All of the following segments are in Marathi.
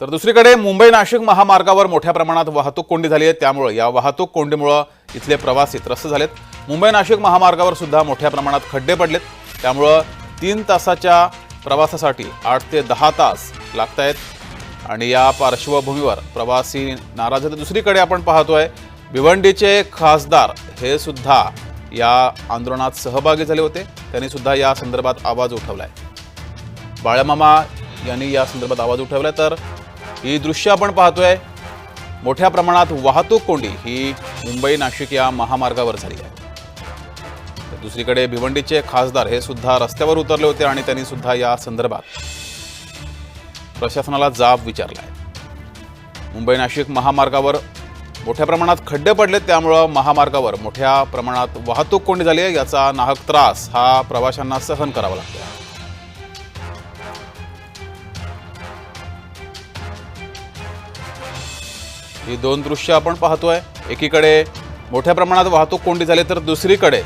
तर दुसरीकडे मुंबई नाशिक महामार्गावर मोठ्या प्रमाणात वाहतूक कोंडी झाली आहे. त्यामुळे या वाहतूक कोंडीमुळं इथले प्रवासी त्रस्त झालेत. मुंबई नाशिक महामार्गावर सुद्धा मोठ्या प्रमाणात खड्डे पडलेत. त्यामुळं तीन तासाच्या प्रवासासाठी आठ ते दहा तास लागत आहेत आणि या पार्श्वभूमीवर प्रवासी नाराज आहेत. दुसरीकडे आपण पाहतोय भिवंडीचे खासदार हे सुद्धा या आंदोलनात सहभागी झाले होते. त्यांनी सुद्धा या संदर्भात आवाज उठवला आहे बाळमामा यांनी या संदर्भात आवाज उठवला तर ही दृश्य आपण पाहतोय. मोठ्या प्रमाणात वाहतूक कोंडी ही मुंबई नाशिक या महामार्गावर झाली आहे. तर दुसरीकडे भिवंडीचे खासदार हे सुद्धा रस्त्यावर उतरले होते आणि त्यांनी सुद्धा या संदर्भात प्रशासनाला जाब विचारलाय. मुंबई नाशिक महामार्गावर मोठ्या प्रमाणात खड्डे पडले त्यामुळं महामार्गावर मोठ्या प्रमाणात वाहतूक कोंडी झाली आहे. याचा नाहक त्रास हा प्रवाशांना सहन करावा लागतो ही दोन दृश्य आपण पाहतोय. एकीकडे मोठ्या प्रमाणात वाहतूक कोंडी झाली तर दुसरीकडे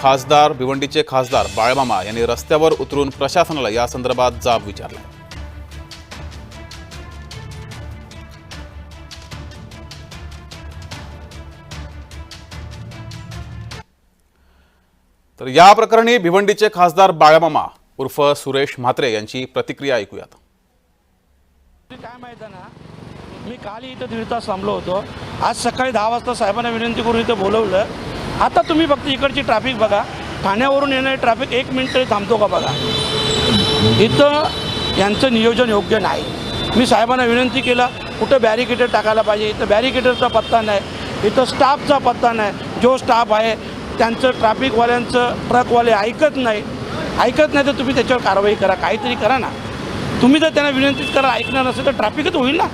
खासदार भिवंडीचे खासदार बाळमामा यांनी रस्त्यावर उतरून प्रशासनाला या संदर्भात जाब विचारला तर या प्रकरणी भिवंडीचे खासदार बाळमामा उर्फ सुरेश म्हात्रे यांची प्रतिक्रिया ऐकूयात. काय माहिती आहे ना? मी काल इथं दीड तास थांबलो होतो. आज सकाळी दहा वाजता साहेबांना विनंती करून इथं बोलवलं. आता तुम्ही फक्त इकडची ट्रॅफिक बघा. ठाण्यावरून येणारी ट्रॅफिक एक मिनिट तरी थांबतो का बघा? इथं यांचं नियोजन योग्य नाही. मी साहेबांना विनंती केला कुठं बॅरिकेटर टाकायला पाहिजे? इथं बॅरिकेटरचा पत्ता नाही. इथं स्टाफचा पत्ता नाही. जो स्टाफ आहे त्यांचं ट्रॅफिकवाल्यांचं ट्रकवाले ऐकत नाही. ऐकत नाही तर तुम्ही त्याच्यावर कारवाई करा. काहीतरी करा ना. तुम्ही जर त्यांना विनंतीच करा ऐकणार नसेल तर ट्रॅफिकच होईल ना?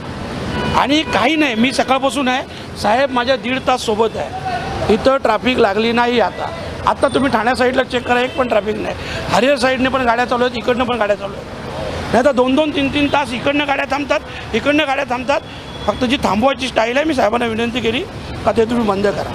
आणि काही नाही मी सकाळपासून आहे. साहेब माझ्या दीड तास सोबत आहे. इथं ट्रॅफिक लागली नाही आता. आता तुम्ही ठाण्या साईडला चेक करा एक पण ट्रॅफिक नाही. हरिहर साईडने पण गाड्या चालू आहेत इकडनं पण गाड्या चालू आहेत. नाही तर दोन दोन तीन तीन तास इकडनं गाड्या थांबतात इकडनं गाड्या थांबतात. फक्त जी थांबवायची स्टाईल आहे मी साहेबांना विनंती केली का ते तुम्ही बंद करा.